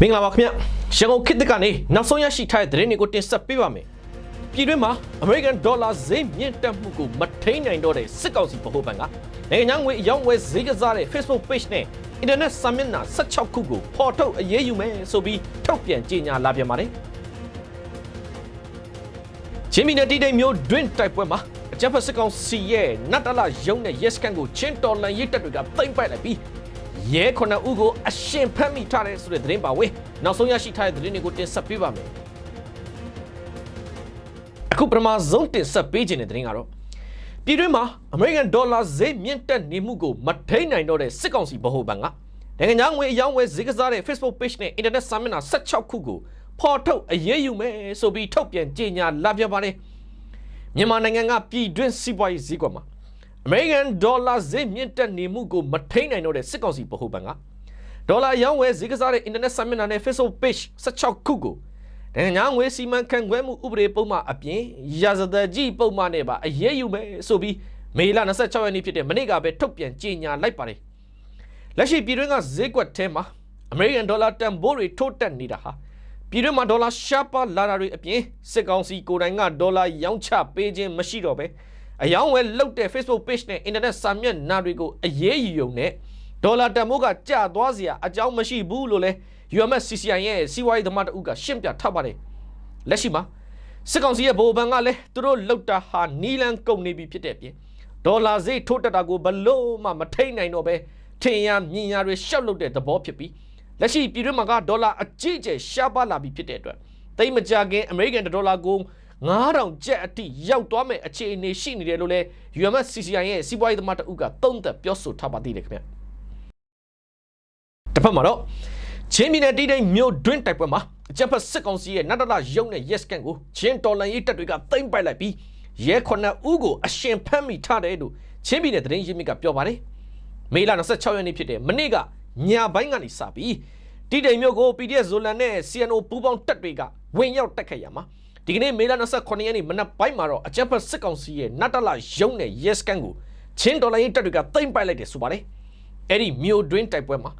မင်္ဂလာပါခင်ဗျရန်ကုန်ခေတ်သစ်ကနေနောက်ဆုံးရရှိထားတဲ့သတင်းတွေကိုတင်ဆက်ပေးပါမယ်ပြည်တွင်းမှာ American Dollar ဈေးမြင့်တက်မှုကိုမထိန်နိုင်တော့တဲ့စစ်ကောင်စီဗဟိုဘဏ်ကနိုင်ငံငွေအယောင်းဝယ်ဈေးကစားတဲ့ Facebook page နဲ့ Internet စာမျက်နှာ16ခုကိုဖော်ထုတ်အရေးယူမယ်ဆိုပြီးထုတ်ပြန်ကြေညာလာပြန်ပါတယ်ချင်းမီနယ်တီတိတ်မျိုးတွင်တိုက်ပွဲမှာအကြမ်းဖက်စစ်ကောင်စီရဲ့နတ်တလရုံးနဲ့ Yes Can ကိုချင်းတော်လန်ရေးတပ်တွေကသိမ့်ပိုက်လိုက်ပြီး ရဲခုနှစ်ဦးကိုအရှင်ဖမ်းမိထားတဲ့ဆိုတဲ့သတင်းပါဝေးနောက်ဆုံးရရှိထားတဲ့သတင်းတွေကိုတင်ဆက်ပေးပါမယ်အခုပထမဆုံးတင်ဆက်ပေးခြင်းတဲ့သတင်းကတော့ပြည်တွင်းမှာ American Dollar ဈေးမြင့်တက်နေမှုကိုမထိန်နိုင်တော့တဲ့စစ်ကောင်စီဗဟိုဘဏ်ကနိုင်ငံခြားငွေအယောင်းဝယ်ဈေးကစားတဲ့ Facebook page နဲ့ Internet စာမျက်နှာ16ခုကိုဖော်ထုတ်အရေးယူမယ်ဆိုပြီးထုတ်ပြန်ကြေညာလာပြပါတယ်မြန်မာနိုင်ငံကပြည်တွင်းစီးပွားရေးဈေးကွက်မှာ American Dollar ဈေးမြင့်တက်နေမှုကိုမထိန်နိုင်တော့တဲ့စစ်ကောင်စီဗဟိုဘဏ်ကဒေါ်လာရောင်းဝယ်ဈေးကစားတဲ့ Internet စာမျက်နှာနဲ့ Facebook page 16ခုကိုနိုင်ငံငွေစီမံခန့်ခွဲမှုဥပဒေပုံမှန်အပြင်ရာဇသကြီးပုံမှန်နဲ့ပါအရေးယူမယ်ဆိုပြီးမေလ26ရက်နေ့ဖြစ်တဲ့မနေ့ကပဲထုတ်ပြန်ကြေညာလိုက်ပါတယ်လက်ရှိပြည်တွင်းကဈေးကွက်ထဲမှာ American Dollar တန်ဖိုးတွေထိုးတက်နေတာဟာပြည်တွင်းမှာဒေါ်လာရှားပါလာတာတွေအပြင်စစ်ကောင်စီကိုယ်တိုင်ကဒေါ်လာရောင်းချပေးခြင်းမရှိတော့ပဲ အယောင်းဝယ်လုပ်တဲ့ Facebook page နဲ့ internet စာမျက်နှာတွေကိုအရေးယူုံနဲ့ဒေါ်လာတန်ဖိုးကကျသွားစရာအကြောင်းမရှိဘူးလို့လဲ UMS CCI ရဲ့စီးပွားရေးသမားတအုပ်ကရှင်းပြထားပါတယ်လက်ရှိမှာစစ်ကောင်စီရဲ့ဗဟိုဘဏ်ကလည်းသူတို့လောက်တာဟာနီလန်ကုန်နေပြီဖြစ်တဲ့အပြင်ဒေါ်လာဈေးထိုးတက်တာကိုဘလို့မှမထိန်နိုင်တော့ပဲထင်ရမြင်ရတွေရှောက်လုပ်တဲ့သဘောဖြစ်ပြီးလက်ရှိပြည်တွင်းမှာကဒေါ်လာအကြီးအကျယ်ရှားပါလာပြီဖြစ်တဲ့အတွက်တိတ်မကြခင်အမေရိကန်ဒေါ်လာကို 9000ကျပ်အထိရောက်သွားမဲ့အခြေအနေရှိနေတယ်လို့လဲ UMS CCI ရဲ့စီးပွားရေးသမားတအုပ်ကသုံးသပ်ပြောဆိုထားပါသေးတယ်ခင်ဗျတစ်ဖက်မှာတော့ချင်းပြည်နယ်တီးတိန်မြို့တွင်းတိုက်ပွဲမှာအကြမ်းဖက်စစ်ကောင်စီရဲ့နတ်တလရုံနဲ့ Yes Can ကိုချင်းတော်လန်ရေးတပ်တွေကသိမ်းပိုက်လိုက်ပြီးရဲခုနှစ်ဦးကိုအရှင်ဖမ်းမိထားတယ်လို့ချင်းပြည်နယ်သတင်းရင်းမြစ်ကပြောပါတယ်မေလ26ရက်နေ့ဖြစ်တဲ့မနေ့ကညပိုင်းကနေစပြီးတီးတိန်မြို့ကို PDF ဇိုလန်နဲ့ CNO ပူးပေါင်းတပ်တွေကဝင်ရောက်တက်ခဲ့ရမှာ ဒီကနေ့မေလ29ရက်နေ့မနက်ပိုင်းမှာတော့အကြမ်းဖက်စစ်ကောင်စီရဲ့နတ်တလရုံနဲ့ Yes Can ကိုချင်းတော်လန်ရေးတပ်တွေကသိမ်းပိုက်လိုက်တယ်ဆိုပါတယ်အဲ့ဒီမြို့တွင်းတိုက်ပွဲမှာ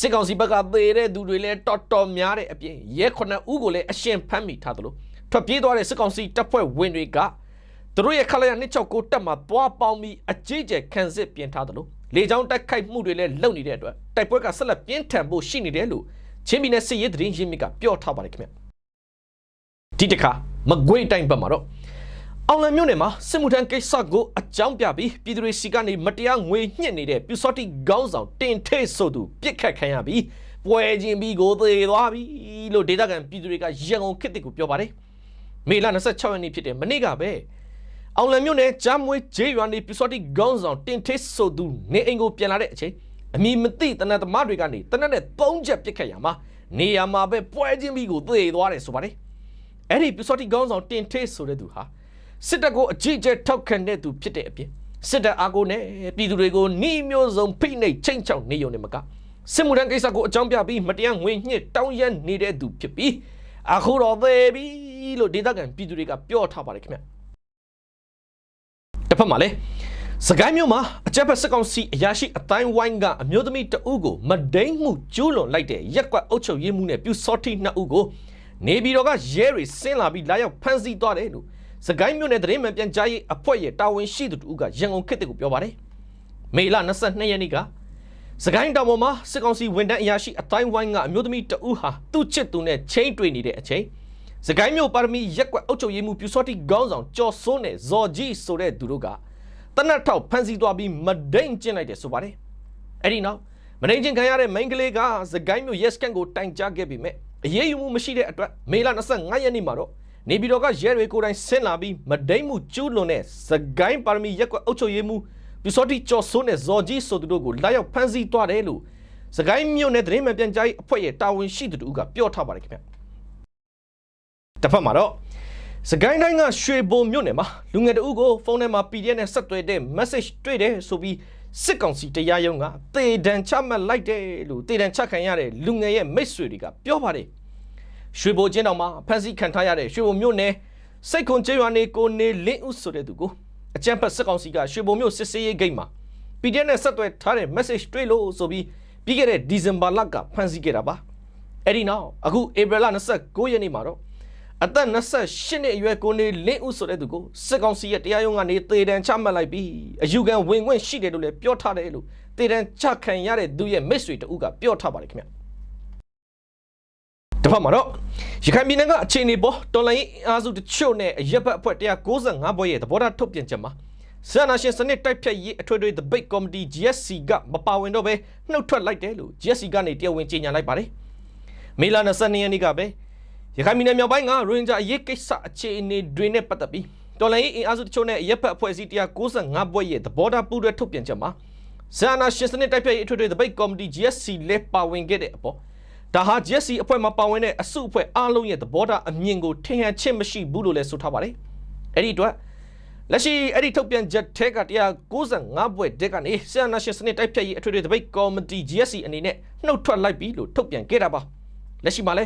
စစ်ကောင်စီဘက်ကသေတဲ့သူတွေလည်းတော်တော်များတဲ့အပြင်ရဲခုနှစ်ဦးကိုလည်းအရှင်ဖမ်းမိထားသလိုထွက်ပြေးသွားတဲ့စစ်ကောင်စီတပ်ဖွဲ့ဝင်တွေကသူတို့ရဲ့ခလာရ269တပ်မှာသွားပေါင်းပြီးအကြီးကျယ်ခံစစ်ပြင်ထားသလိုလေကြောင်းတိုက်ခိုက်မှုတွေလည်းလုပ်နေတဲ့အတွက်တိုက်ပွဲကဆက်လက်ပြင်းထန်ဖို့ရှိနေတယ်လို့ချင်းပြည်နယ်စစ်ရေးသတင်းရင်းမြစ်ကပြောထားပါတယ်ခင်ဗျ ဒီတစ်ခါမကွေးတိုင်းဘက်မှာတော့အောင်လံမြို့နယ်မှာစစ်မှုထမ်းကိစ္စကိုအကြောင်းပြပြီးပြည်သူတွေစီကနေမတရားငွေညှစ်နေတဲ့ပြူစောတိခေါင်းဆောင်တင်ထေးဆိုသူပြစ်ခတ်ခံရပြီးပွဲချင်းပြီးကိုသေးသွားပြီလို့ဒေသခံပြည်သူတွေကရန်ကုန်ခေတ်တစ်ကိုပြောပါတယ်မေလ26ရက်နေ့ဖြစ်တဲ့မနေ့ကပဲအောင်လံမြို့နယ်ဂျမ်းမွေးဂျေးရွာနေပြူစောတိခေါင်းဆောင်တင်ထေးဆိုသူနေအိမ်ကိုပြန်လာတဲ့အချိန်အမီမသိတနတ်သမားတွေကနေတနတ်နဲ့၃ချက်ပြစ်ခတ်ရမှာနေရာမှာပဲပွဲချင်းပြီးကိုသေသွားတယ်ဆိုပါတယ် အဲ့ဒီပြူစောတိခေါင်းဆောင်တင်ထေးဆိုတဲ့သူဟာစစ်တပ်ကိုအကြီးအကျယ်ထောက်ခံတဲ့သူဖြစ်တဲ့အပြင်စစ်တပ်အားကိုနဲ့ပြည်သူတွေကိုနှီးမျိုးစုံဖိနှိပ်ချိန်ချောက်နေုံနဲ့မကစစ်မှုထမ်းကိစ္စကိုအကြောင်းပြပြီးမတရားငွေညှစ်တောင်းရမ်းနေတဲ့သူဖြစ်ပြီးအခုတော့သေးပြီလို့ဒေသခံပြည်သူတွေကပြောထားပါတယ်ခင်ဗျတစ်ဖက်မှာလည်းစကိုင်းမြို့မှာအကြက်ဖက်စစ်ကောင်စီအရာရှိအတိုင်းဝိုင်းကအမျိုးသမီးတအုပ်ကိုမဒိန်မှုကျူးလွန်လိုက်တဲ့ရက်ကွက်အုပ်ချုပ်ရေးမှုနဲ့ပြူစောတိနှစ်ဦးကို နေပြည်တော်ကရဲတွေဆင်းလာပြီးလာရောက်ဖမ်းဆီးသွားတယ်လို့စကိုင်းမြို့နယ်သတင်းမှန်ပြန်ကြားရေးအဖွဲ့ရဲ့တာဝန်ရှိသူတူကရန်ကုန်ခေတ်ကိုပြောပါတယ်မေလ22ရက်နေ့ကစကိုင်းတောင်ပေါ်မှာစစ်ကောင်စီဝန်ထမ်းအရာရှိအတိုင်းဝိုင်းကအမျိုးသမီးတဦးဟာသူ့ချစ်သူနဲ့ချင်းတွေ့နေတဲ့အချိန်စကိုင်းမြို့ပါရမီရက်ကွက်အုပ်ချုပ်ရေးမှုပြူစောတိခေါင်းဆောင်ကျော်စိုးနဲ့ဇော်ကြီးဆိုတဲ့သူတို့ကတနတ်ထောက်ဖမ်းဆီးသွားပြီးမဒိန်ကျင့်လိုက်တယ်ဆိုပါတယ်အဲ့ဒီနောက်မဒိန်ကျင့်ခံရတဲ့မိန်းကလေးကစကိုင်းမြို့ရက်စကန်ကိုတိုင်ကြားခဲ့ပြီးမြဲ အရေးယူမှုမရှိတဲ့အတွက်မေလ25ရက်နေ့မှာတော့နေပြည်တော်ကရဲတွေကိုယ်တိုင်ဆင်းလာပြီးမဒိန်မှုကျူးလွန်တဲ့စကိုင်းပါရမီရက်ကွက်အုပ်ချုပ်ရေးမှုပြစောတိကျော်စိုးနဲ့ဇော်ကြီးဆိုသူတို့ကိုလာရောက်ဖမ်းဆီးသွားတယ်လို့စကိုင်းမြို့နယ်သတင်းမှန်ပြန်ကြားရေးအဖွဲ့ရဲ့တာဝန်ရှိသူတို့ကပြောထားပါတယ်ခင်ဗျတစ်ဖက်မှာတော့ စကိုင်းတိုင်းကရွှေဘုံမြို့နယ်မှာလူငယ်တအုပ်ကိုဖုန်းထဲမှာ PDF နဲ့ဆက်သွယ်တဲ့ message တွေ့တယ်ဆိုပြီးစစ်ကောင်စီတရားရုံးကတေဒန်ချမှတ်လိုက်တယ်လို့တေဒန်ချခံရတဲ့လူငယ်ရဲ့မိတ်ဆွေတွေကပြောပါတယ်ရွှေဘိုကျင်းတော်မှာဖမ်းဆီးခံထားရတဲ့ရွှေဘိုမြို့နယ်စိတ်ခွန်ကျေးရွာနေကိုနေလင်းဦးဆိုတဲ့သူကိုအကြံဖတ်စစ်ကောင်စီကရွှေဘိုမြို့စစ်စေးရေးဂိတ်မှာ PDF နဲ့ဆက်သွယ်ထားတဲ့ message တွေ့လို့ဆိုပြီးပြီးခဲ့တဲ့ဒီဇင်ဘာလကဖမ်းဆီးခဲ့တာပါအဲ့ဒီနောက်အခုဧပြီလ29ရက်နေ့မှာတော့ အသက်28နှစ်အရွယ်ကိုနေလင်းဦးဆိုတဲ့သူကိုစစ်ကောင်စီရဲ့တရားရုံးကနေတေတံချမှတ်လိုက်ပြီးအယူခံဝင်ခွင့်ရှိတယ်လို့လည်းပြောထားတယ်လို့တေတံချခံရတဲ့သူရဲ့မိတ်ဆွေတဦးကပြောထားပါတယ်ခင်ဗျတစ်ဖက်မှာတော့ရခိုင်ပြည်နယ်ကအခြေအနေပေါ်တော်လိုင်းအားစုတချို့နဲ့အရက်ဘက်အဖွဲ့195ဘွဲ့ရဲ့သဘောထားထုတ်ပြန်ချက်မှာဆန္ဒရှင်စနစ်တိုက်ဖြတ်ရေးအထွေထွေ debate committee GSC ကမပါဝင်တော့ဘဲနှုတ်ထွက်လိုက်တယ်လို့ GSC ကနေတရားဝင်ကြေညာလိုက်ပါတယ်မေလ22ရက်နေ့ကပဲ ရခိုင်ပြည်နယ်မြောက်ပိုင်းကရိုဟင်ဂျာအရေးကိစ္စအခြေအနေတွေနဲ့ပတ်သက်ပြီးတော်လိုင်းအင်အားစုတချို့နဲ့ရက်ဖက်အဖွဲ့အစည်း195ဘွဲ့ရဲ့သဘောထားပူးတွဲထုတ်ပြန်ချက်မှာဇာနာရှင်စနစ်တိုက်ဖြတ်ရေးအထွေထွေ debate committee GSC လဲပါဝင်ခဲ့တဲ့အပေါ်ဒါဟာ GSC အဖွဲ့မှာပါဝင်တဲ့အစုအဖွဲ့အားလုံးရဲ့သဘောထားအမြင်ကိုထင်ဟန်ချင်းမရှိဘူးလို့လည်းဆိုထားပါတယ်အဲ့ဒီအတွက်လက်ရှိအဲ့ဒီထုတ်ပြန်ချက်ထဲက195ဘွဲ့တက်ကနေဆရာနာရှင်စနစ်တိုက်ဖြတ်ရေးအထွေထွေ debate committee GSC အနေနဲ့နှုတ်ထွက်လိုက်ပြီလို့ထုတ်ပြန်ခဲ့တာပါလက်ရှိမှာလဲ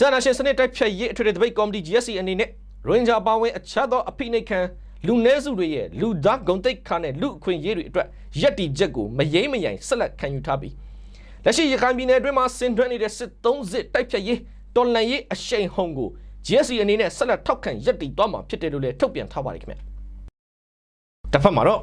ဆရာနာရှင်စနစ်တိုက်ဖြတ်ရေးအထွေထွေ debate committee GSC အနေနဲ့ရိုဟင်ဂျာပါဝင်အခြားသောအဖိနှိတ်ခံလူနည်းစုတွေရဲ့လူသားဂုံတိတ်ခါနဲ့လူအခွင့်အရေးတွေအတွက်ယက်တီချက်ကိုမယိမ့်မယိုင်ဆက်လက်ခံယူထားပြီးလက်ရှိရခိုင်ပြည်နယ်အတွင်းမှာဆင်နွှဲနေတဲ့စစ်သုံးစစ်တိုက်ဖြတ်ရေးတော်လှန်ရေးအရှိန်ဟုန်ကို GSC အနေနဲ့ဆက်လက်ထောက်ခံယက်တီသွားမှာဖြစ်တယ်လို့လည်းထုတ်ပြန်ထားပါတယ်ခင်ဗျတစ်ဖက်မှာတော့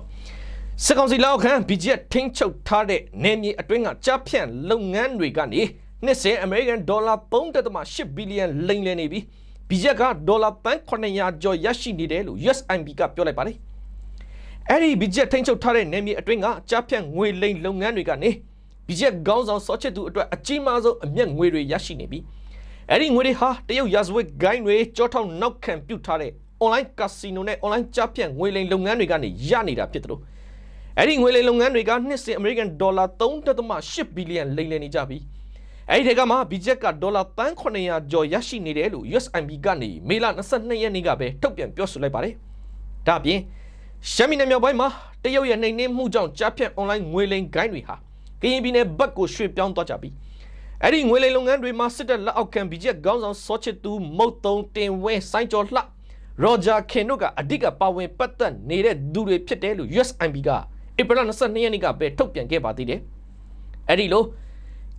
စစ်ကောင်စီလက်အောက်ခံ BJP ထိန်းချုပ်ထားတဲ့နယ်မြေအတွင်းကကြားဖြန့်လုပ်ငန်းတွေကနေ နှစ်စဉ် American Dollar 3.8ဘီလီယံလိမ်လည်နေပြီး BJP ကဒေါ်လာပန်း900ကျော်ရရှိနေတယ်လို့ USIB ကပြောလိုက်ပါတယ်အဲ့ဒီ BJP ထိန်းချုပ်ထားတဲ့နယ်မြေအတွင်းကကြားဖြန့်ငွေလိမ်လုပ်ငန်းတွေကနေ BJP ခေါင်းဆောင်စောချစ်သူအတွက်အကြီးမားဆုံးအမျက်ငွေတွေရရှိနေပြီးအဲ့ဒီငွေတွေဟာတရုတ်ရာဇဝတ်ဂိုင်းတွေကြောထောက်နောက်ခံပြုတ်ထားတဲ့ online casino နဲ့ online ကြားဖြန့်ငွေလိမ်လုပ်ငန်းတွေကနေရနေတာဖြစ်တယ်လို့အဲ့ဒီငွေလိမ်လုပ်ငန်းတွေကနှစ်စဉ် American Dollar 3.8ဘီလီယံလိမ်လည်နေကြပြီး အဲ့ဒီထဲကမှ BJP ကဒေါ်လာပန်း900ကျော်ရရှိနေတယ်လို့ USIB ကနေမေလ22ရက်နေ့ကပဲထုတ်ပြန်ပြောဆိုလိုက်ပါတယ်။ဒါ့အပြင်ရှမ်းပြည်နယ်မြောက်ပိုင်းမှာတရုတ်ရဲ့နှိမ်နင်းမှုကြောင့်ကြားဖြတ် online ငွေလိမ်ဂိုင်းတွေဟာကရင်ပြည်နယ်ဘက်ကိုရွှေ့ပြောင်းသွားကြပြီးအဲ့ဒီငွေလိမ်လုပ်ငန်းတွေမှာစစ်တပ်လက်အောက်ခံ BJP ခေါင်းဆောင်စောချစ်သူမုတ်တုံတင်ဝဲစိုင်းကျော်လှရောဂျာခင်တို့ကအဓိကပါဝင်ပတ်သက်နေတဲ့သူတွေဖြစ်တယ်လို့ USIB ကဧပြီလ22ရက်နေ့ကပဲထုတ်ပြန်ခဲ့ပါသေးတယ်။အဲ့ဒီလို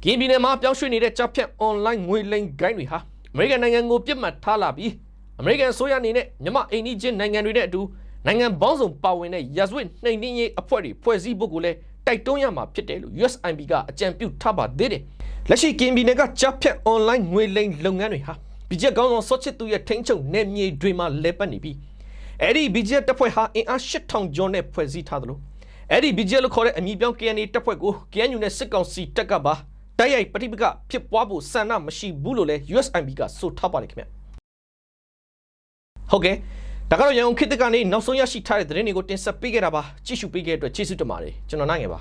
ကင်းပြည်နယ်မှာပြောင်းရွှေ့နေတဲ့ကြောက်ဖြတ် online ငွေလိမ်ဂိုင်းတွေဟာအမေရိကန်နိုင်ငံကိုပြစ်မှတ်ထားလာပြီးအမေရိကန်ဆိုရအနေနဲ့မြမအိန္ဒိချင်းနိုင်ငံတွေနဲ့အတူနိုင်ငံပေါင်းစုံပါဝင်တဲ့ရာဇဝတ်နှိမ်နင်းရေးအဖွဲ့တွေဖွဲ့စည်းဖို့ကိုလည်းတိုက်တွန်းရမှာဖြစ်တယ်လို့ USIB ကအကြံပြုထားပါသေးတယ်။လက်ရှိကင်းပြည်နယ်ကကြောက်ဖြတ် online ငွေလိမ်လုပ်ငန်းတွေဟာဘီဂျက်ကောင်းဆောင်စောချစ်သူရဲ့ထိန်းချုပ်နယ်မြေတွေမှာလဲပတ်နေပြီးအဲ့ဒီဘီဂျက်တပ်ဖွဲ့ဟာအင်အား8000ကျော်နဲ့ဖွဲ့စည်းထားသလိုအဲ့ဒီဘီဂျက်လို့ခေါ်တဲ့အမည်ပြောင်း KNA တပ်ဖွဲ့ကို KNU နဲ့စစ်ကောင်စီတပ်ကပါ တိုက်ရိုက်ပဋိပက္ခဖြစ်ပွားဖို့ဆန္ဒမရှိဘူးလို့လည်း USIB ကဆိုထားပါတယ်ခင်ဗျဟုတ်ကဲ့ဒါကတော့ရန်ကုန်ခေတ်တကနေနောက်ဆုံးရရှိထားတဲ့သတင်းတွေကိုတင်ဆက်ပေးခဲ့တာပါကြည့်ရှုပေးခဲ့တဲ့အတွက်ကျေးဇူးတင်ပါတယ်ကျွန်တော်နိုင်ငယ်ပါ